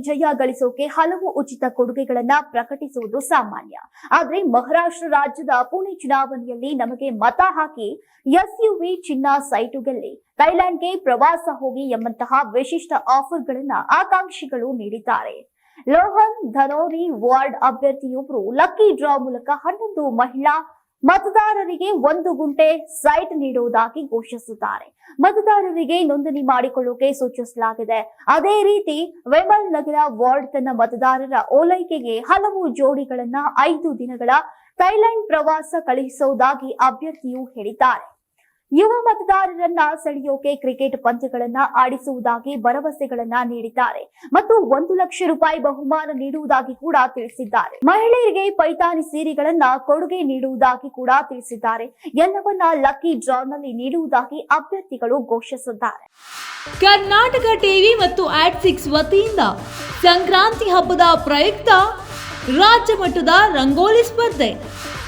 ಜಯ ಗಳಿಸೋಕೆ ಹಲವು ಉಚಿತ ಕೊಡುಗೆಗಳನ್ನ ಪ್ರಕಟಿಸುವುದು ಸಾಮಾನ್ಯ. ಆದ್ರೆ ಮಹಾರಾಷ್ಟ್ರ ರಾಜ್ಯದ ಪುಣೆ ಚುನಾವಣೆಯಲ್ಲಿ ನಮಗೆ ಮತ ಹಾಕಿ ಎಸ್ಯುವಿ ಚಿನ್ನ ಸೈಟು ಗೆಲ್ಲಿ ಥೈಲ್ಯಾಂಡ್ಗೆ ಪ್ರವಾಸ ಹೋಗಿ ಎಂಬಂತಹ ವಿಶಿಷ್ಟ ಆಫರ್ಗಳನ್ನ ಆಕಾಂಕ್ಷಿಗಳು ನೀಡಿದ್ದಾರೆ. ಲೋಹನ್ ಧನೋರಿ ವಾರ್ಡ್ ಅಭ್ಯರ್ಥಿಯೊಬ್ಬರು ಲಕ್ಕಿ ಡ್ರಾ ಮೂಲಕ ಹನ್ನೊಂದು ಮಹಿಳಾ ಮತದಾರರಿಗೆ ಒಂದು ಗುಂಟೆ ಸೈಟ್ ನೀಡುವುದಾಗಿ ಘೋಷಿಸಿದ್ದಾರೆ ಮತದಾರರಿಗೆ ನೋಂದಣಿ ಮಾಡಿಕೊಳ್ಳೋಕೆ ಸೂಚಿಸಲಾಗಿದೆ. ಅದೇ ರೀತಿ ವೆಮಲ್ ನಗರ ವಾರ್ಡ್ ತನ್ನ ಮತದಾರರ ಓಲೈಕೆಗೆ ಹಲವು ಜೋಡಿಗಳನ್ನ ಐದು ದಿನಗಳ ಥೈಲ್ಯಾಂಡ್ ಪ್ರವಾಸ ಕಳುಹಿಸುವುದಾಗಿ ಅಭ್ಯರ್ಥಿಯು ಹೇಳಿದ್ದಾರೆ. ಯುವ ಮತದಾರರನ್ನ ಸೆಳೆಯೋಕೆ ಕ್ರಿಕೆಟ್ ಪಂದ್ಯಗಳನ್ನ ಆಡಿಸುವುದಾಗಿ ಭರವಸೆಗಳನ್ನ ನೀಡಿದ್ದಾರೆ ಮತ್ತು ಒಂದು ಲಕ್ಷ ರೂಪಾಯಿ ಬಹುಮಾನ ನೀಡುವುದಾಗಿ ಕೂಡ ತಿಳಿಸಿದ್ದಾರೆ. ಮಹಿಳೆಯರಿಗೆ ಪೈತಾನಿ ಸೀರೆಗಳನ್ನ ಕೊಡುಗೆ ನೀಡುವುದಾಗಿ ಕೂಡ ತಿಳಿಸಿದ್ದಾರೆ. ಎಲ್ಲವನ್ನ ಲಕ್ಕಿ ಡ್ರಾನಲ್ಲಿ ನೀಡುವುದಾಗಿ ಅಭ್ಯರ್ಥಿಗಳು ಘೋಷಿಸಿದ್ದಾರೆ. ಕರ್ನಾಟಕ ಟಿವಿ ಮತ್ತು ಆಟ್ ಸಿಕ್ಸ್ ವತಿಯಿಂದ ಸಂಕ್ರಾಂತಿ ಹಬ್ಬದ ಪ್ರಯುಕ್ತ ರಾಜ್ಯ ಮಟ್ಟದ ರಂಗೋಲಿ ಸ್ಪರ್ಧೆ.